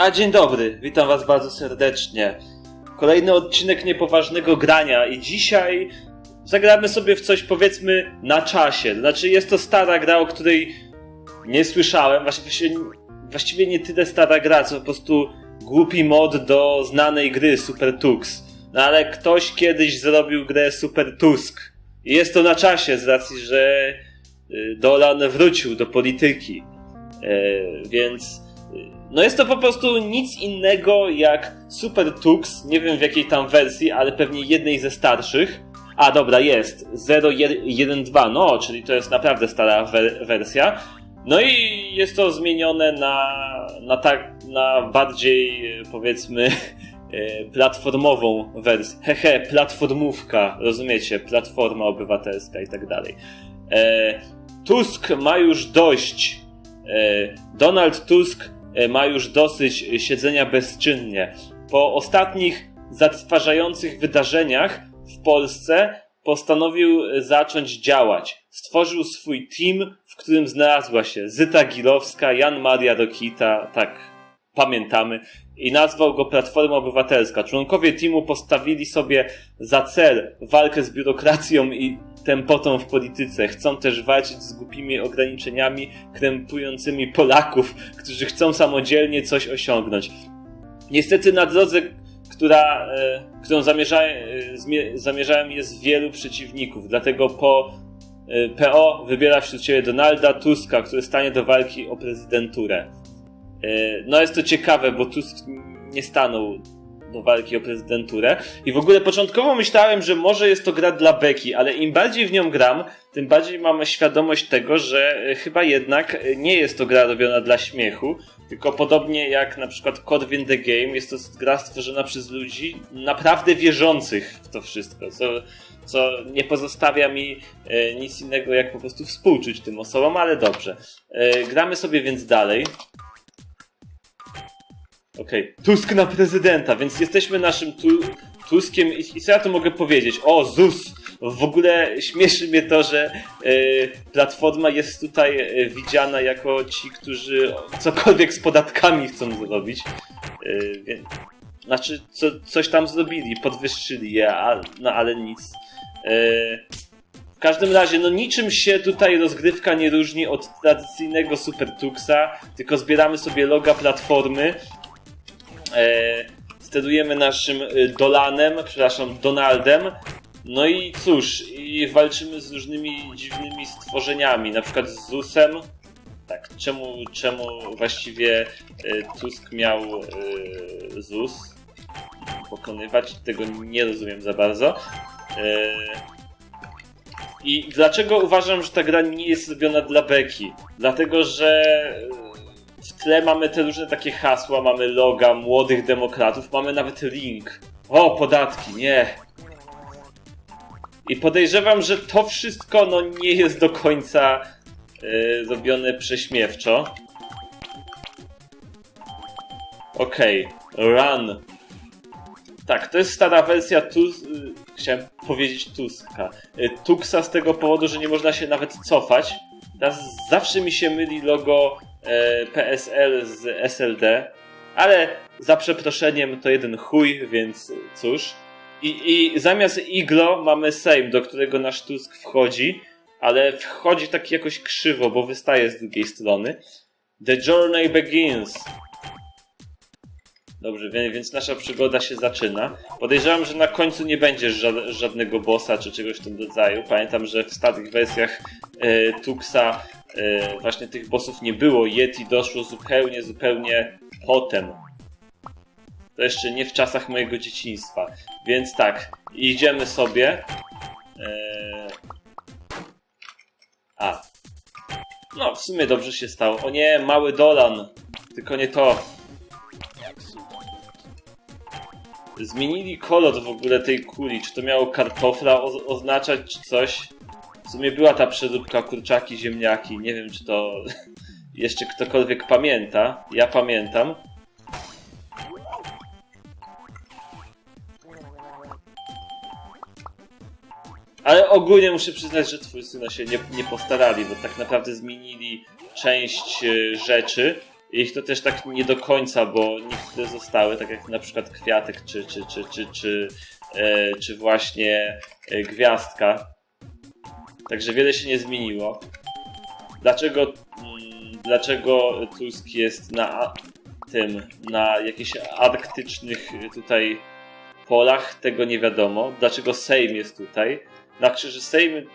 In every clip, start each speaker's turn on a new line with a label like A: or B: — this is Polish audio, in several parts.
A: A dzień dobry, witam was bardzo serdecznie. Kolejny odcinek niepoważnego grania i dzisiaj zagramy sobie w coś powiedzmy na czasie. Znaczy jest to stara gra, o której nie słyszałem, właściwie, właściwie nie tyle stara gra, co po prostu głupi mod do znanej gry Super Tux. No ale ktoś kiedyś zrobił grę Super Tusk. I jest to na czasie z racji, że y, Dolan wrócił do polityki. E, więc no jest to po prostu nic innego jak Super Tux, nie wiem w jakiej tam wersji, ale pewnie jednej ze starszych. A dobra, jest 0.1.2, no, czyli to jest naprawdę stara we- wersja. No i jest to zmienione na, na, tak, na bardziej e, powiedzmy e, platformową wersję. Hehe, platformówka, rozumiecie? Platforma obywatelska i tak dalej. E, Tusk ma już dość. Donald Tusk ma już dosyć siedzenia bezczynnie. Po ostatnich zatrważających wydarzeniach w Polsce postanowił zacząć działać. Stworzył swój team, w którym znalazła się Zyta Gilowska, Jan Maria Rokita, tak pamiętamy, i nazwał go Platforma Obywatelska. Członkowie teamu postawili sobie za cel walkę z biurokracją i tempotą w polityce. Chcą też walczyć z głupimi ograniczeniami krępującymi Polaków, którzy chcą samodzielnie coś osiągnąć. Niestety na drodze, która, e, którą zamierza, e, zamierzałem jest wielu przeciwników, dlatego po e, PO wybiera wśród siebie Donalda Tuska, który stanie do walki o prezydenturę. No jest to ciekawe, bo Tusk nie stanął do walki o prezydenturę. I w ogóle początkowo myślałem, że może jest to gra dla Beki, ale im bardziej w nią gram, tym bardziej mam świadomość tego, że e, chyba jednak e, nie jest to gra robiona dla śmiechu, tylko podobnie jak na przykład Code in the Game, jest to gra stworzona przez ludzi naprawdę wierzących w to wszystko, co, co nie pozostawia mi e, nic innego jak po prostu współczuć tym osobom, ale dobrze. Gramy sobie więc dalej. Okej, Tusk na prezydenta, więc jesteśmy naszym tu Tuskiem i, i co ja tu mogę powiedzieć? O, ZUS! W ogóle śmieszy mnie to, że e, Platforma jest tutaj e, widziana jako ci, którzy cokolwiek z podatkami chcą zrobić. E, wie, znaczy, co, coś tam zrobili, podwyższyli je, a, no ale nic. W każdym razie, no niczym się tutaj rozgrywka nie różni od tradycyjnego Super Tuxa, tylko zbieramy sobie loga platformy, sterujemy naszym e, Dolanem, przepraszam, Donaldem. No i cóż, i walczymy z różnymi dziwnymi stworzeniami, na przykład z Zusem. Tak, czemu, czemu właściwie e, Tusk miał e, Zus pokonywać? Tego nie rozumiem za bardzo. E, I dlaczego uważam, że ta gra nie jest robiona dla Beki? Dlatego, że w tle mamy te różne takie hasła, mamy loga młodych demokratów, mamy nawet link. O, podatki, nie. I podejrzewam, że to wszystko no, nie jest do końca yy, prześmiewczo. Okej, run. Tak, to jest stara wersja Tus... y, Chciałem powiedzieć Tuska. Y, Tuxa z tego powodu, że nie można się nawet cofać. Teraz zawsze mi się myli logo PSL z SLD, ale za przeproszeniem to jeden chuj, więc cóż. I, I zamiast iglo mamy Sejm, do którego nasz Tusk wchodzi, ale wchodzi tak jakoś krzywo, bo wystaje z drugiej strony. The journey begins. Dobrze, więc nasza przygoda się zaczyna. Podejrzewam, że na końcu nie będzie ża- żadnego bossa czy czegoś w tym rodzaju. Pamiętam, że w starych wersjach e, Tuxa e, właśnie tych bossów nie było. Yeti doszło zupełnie, zupełnie potem. To jeszcze nie w czasach mojego dzieciństwa. Więc tak, idziemy sobie. E... A. No, w sumie dobrze się stało. O nie, mały Dolan. Tylko nie to. Zmienili kolor w ogóle tej kuli. Czy to miało kartofla oznaczać, czy coś? W sumie była ta przeróbka kurczaki, ziemniaki. Nie wiem, czy to jeszcze ktokolwiek pamięta. Ja pamiętam. Ale ogólnie muszę przyznać, że twórcy no się nie, nie postarali, bo tak naprawdę zmienili część e, rzeczy, ich to też tak nie do końca, bo niektóre zostały, tak jak na przykład Kwiatek, czy, czy, czy, czy, czy, e, czy właśnie e, Gwiazdka. Także wiele się nie zmieniło. Dlaczego, mm, dlaczego Tusk jest na tym, na jakichś arktycznych tutaj polach, tego nie wiadomo. Dlaczego Sejm jest tutaj? Znaczy, że Sejm,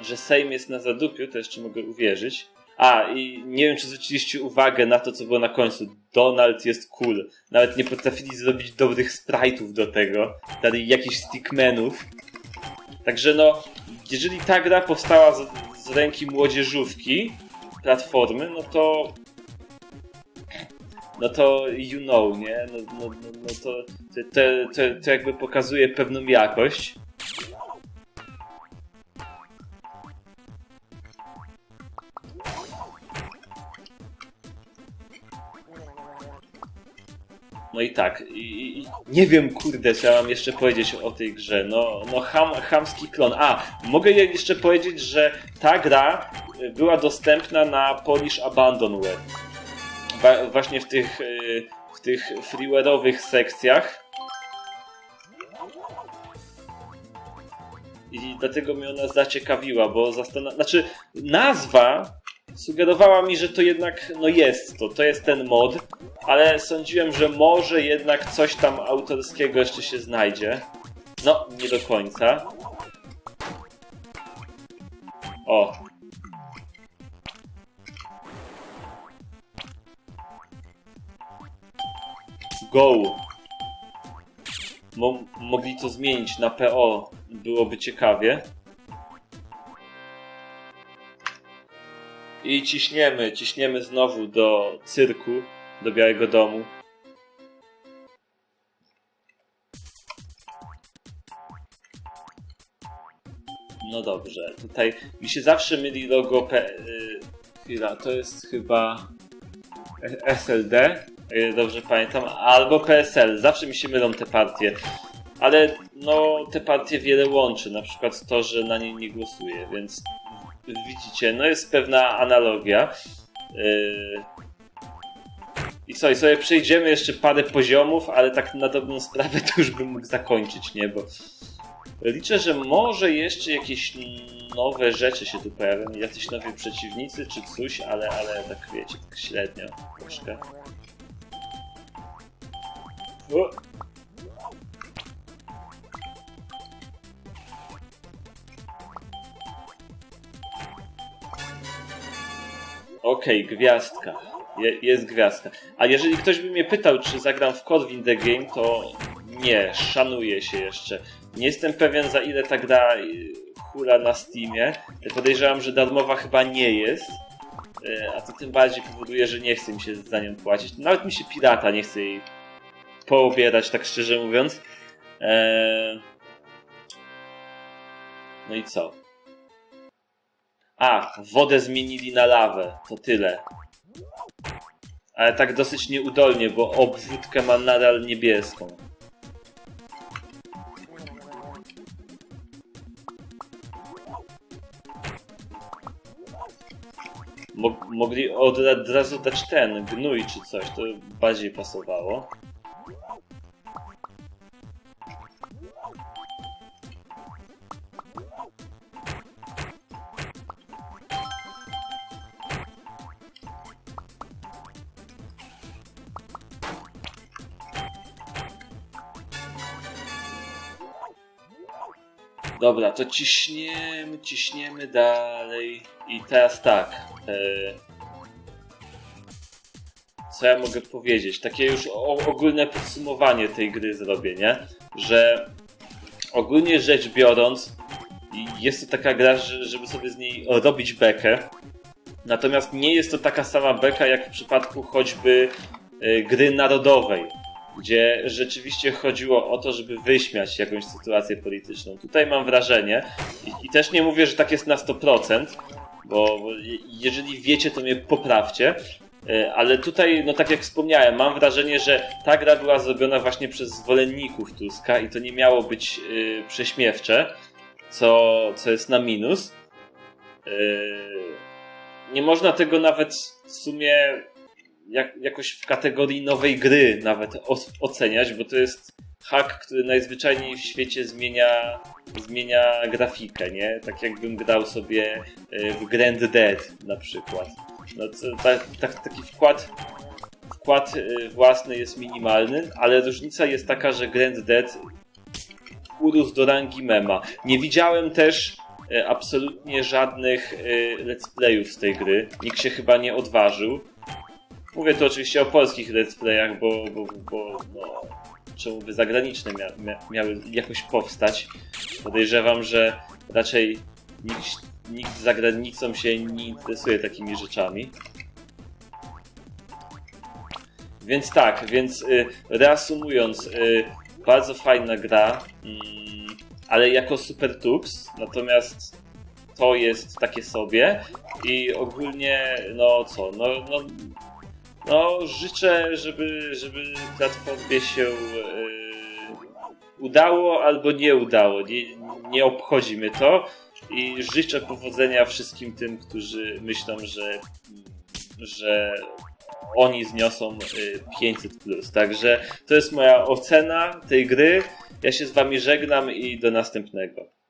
A: że Sejm jest na zadupiu, to jeszcze mogę uwierzyć. A, i nie wiem, czy zwróciliście uwagę na to, co było na końcu. Donald jest cool. Nawet nie potrafili zrobić dobrych sprite'ów do tego. Dali jakichś stickmenów. Także no, jeżeli ta gra powstała z, z ręki młodzieżówki, platformy, no to no to you know, nie? No, no, no, no to, to, to, to jakby pokazuje pewną jakość. No i tak, i, nie wiem, kurde, co ja mam jeszcze powiedzieć o tej grze. No, no ham, hamski klon. A, mogę jeszcze powiedzieć, że ta gra była dostępna na Polish Abandonware. Wa właśnie w tych, y, w tych freeware'owych sekcjach. I dlatego mnie ona zaciekawiła, bo zastanawiam... Znaczy, nazwa sugerowała mi, że to jednak, no jest to, to jest ten mod, ale sądziłem, że może jednak coś tam autorskiego jeszcze się znajdzie. No, nie do końca. O. Go. Mo mogli to zmienić na PO, byłoby ciekawie. I ciśniemy, ciśniemy znowu do cyrku, do Białego Domu. No dobrze, tutaj mi się zawsze myli logo P... Yy, chwila, to jest chyba SLD, dobrze pamiętam, albo PSL. Zawsze mi się mylą te partie. Ale no, te partie wiele łączy, na przykład to, że na nie nie głosuję, więc widzicie, no jest pewna analogia. Yy... I co, i sobie przejdziemy jeszcze parę poziomów, ale tak na dobrą sprawę to już bym mógł zakończyć, nie? Bo liczę, że może jeszcze jakieś nowe rzeczy się tu pojawią, jacyś nowi przeciwnicy czy coś, ale, ale tak wiecie, tak średnio troszkę. O! Okej, okay, gwiazdka. Je, jest gwiazdka. A jeżeli ktoś by mnie pytał, czy zagram w Code in the Game, to nie, szanuję się jeszcze. Nie jestem pewien, za ile ta gra y, hula na Steamie. Podejrzewam, że darmowa chyba nie jest. Y, a to tym bardziej powoduje, że nie chce mi się za nią płacić. Nawet mi się pirata nie chce jej poobierać, tak szczerze mówiąc. Eee... No i co? A, wodę zmienili na lawę. To tyle. Ale tak dosyć nieudolnie, bo obwódkę ma nadal niebieską. mogli od, od razu dać ten, gnój czy coś, to bardziej pasowało. Dobra, to ciśniemy, ciśniemy dalej. I teraz tak. E, co ja mogę powiedzieć? Takie już ogólne podsumowanie tej gry zrobię, nie? Że ogólnie rzecz biorąc, jest to taka gra, żeby sobie z niej robić bekę. Natomiast nie jest to taka sama beka jak w przypadku choćby e, gry narodowej gdzie rzeczywiście chodziło o to, żeby wyśmiać jakąś sytuację polityczną. Tutaj mam wrażenie, i, i też nie mówię, że tak jest na 100%, bo jeżeli wiecie, to mnie poprawcie, e, ale tutaj, no tak jak wspomniałem, mam wrażenie, że ta gra była zrobiona właśnie przez zwolenników Tuska i to nie miało być yy, prześmiewcze, co, co jest na minus. Yy, nie można tego nawet w sumie jak, jakoś w kategorii nowej gry nawet oceniać, bo to jest hack, który najzwyczajniej w świecie zmienia, zmienia grafikę, nie? Tak jakbym grał sobie y, w Grand Dead na przykład. No to, tak, tak, taki wkład, wkład y, własny jest minimalny, ale różnica jest taka, że Grand Dead urósł do rangi mema. Nie widziałem też e, absolutnie żadnych e, let's playów z tej gry. Nikt się chyba nie odważył. Mówię tu oczywiście o polskich let's playach, bo, bo, bo no, czemu by zagraniczne mia, mia, miały jakoś powstać. Podejrzewam, że raczej nikt, nikt za granicą się nie interesuje takimi rzeczami. Więc tak, więc y, reasumując, y, bardzo fajna gra, mm, ale jako Super Tux, natomiast to jest takie sobie i ogólnie, no co, no, no, no życzę, żeby, żeby platformie się y, udało albo nie udało, nie, nie obchodzi mnie to i życzę powodzenia wszystkim tym, którzy myślą, że, że oni zniosą y, 500 plus. Także to jest moja ocena tej gry. Ja się z wami żegnam i do następnego.